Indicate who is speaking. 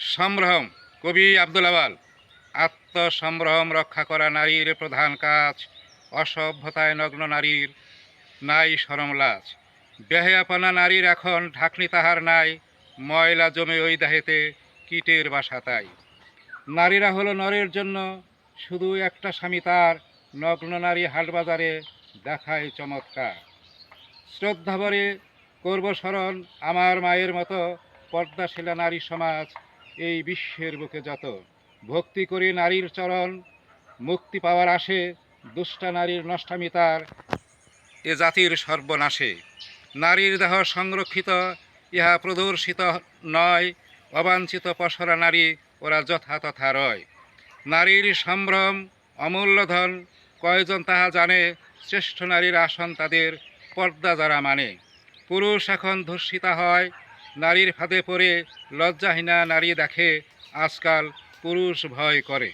Speaker 1: সম্ভ্রম, কবি আব্দুল আওয়াল আত্মসম্ভ্রম রক্ষা করা নারীর প্রধান কাজ, অসভ্যতায় নগ্ন নারীর নাই সরম লাজ বেহায়াপনা নারীর এখন ঢাকনি তাহার নাই, ময়লা জমে ওই দেহেতে কীটের বাসা তাই। নারীরা হলো নরের জন্য, শুধু একটা স্বামী তার নগ্ন নারী হাটবাজারে দেখায় চমৎকার। শ্রদ্ধাভরে করব স্মরণ, আমার মায়ের মতো পর্দাশীলা নারী সমাজ এই বিশ্বের বুকে যত। ভক্তি করি নারীর চরণ, মুক্তি পাওয়ার আসে দুষ্টা নারীর নষ্টামিতার এ জাতির সর্বনাশে। নারীর দেহ সংরক্ষিত, ইহা প্রদর্শিত নয়, অবাঞ্ছিত পসরা নারী, ওরা যথাতথা রয়। নারীর সম্ভ্রম, অমূল্য ধন, কয়জন তাহা জানে, শ্রেষ্ঠ নারীর আসন তাদের পর্দা যারা মানে। পুরুষ এখন ধর্ষিতা হয় নারীর ফাঁদে পড়ে লজ্জাহীনা নারী দেখে আজকাল পুরুষ ভয় করে।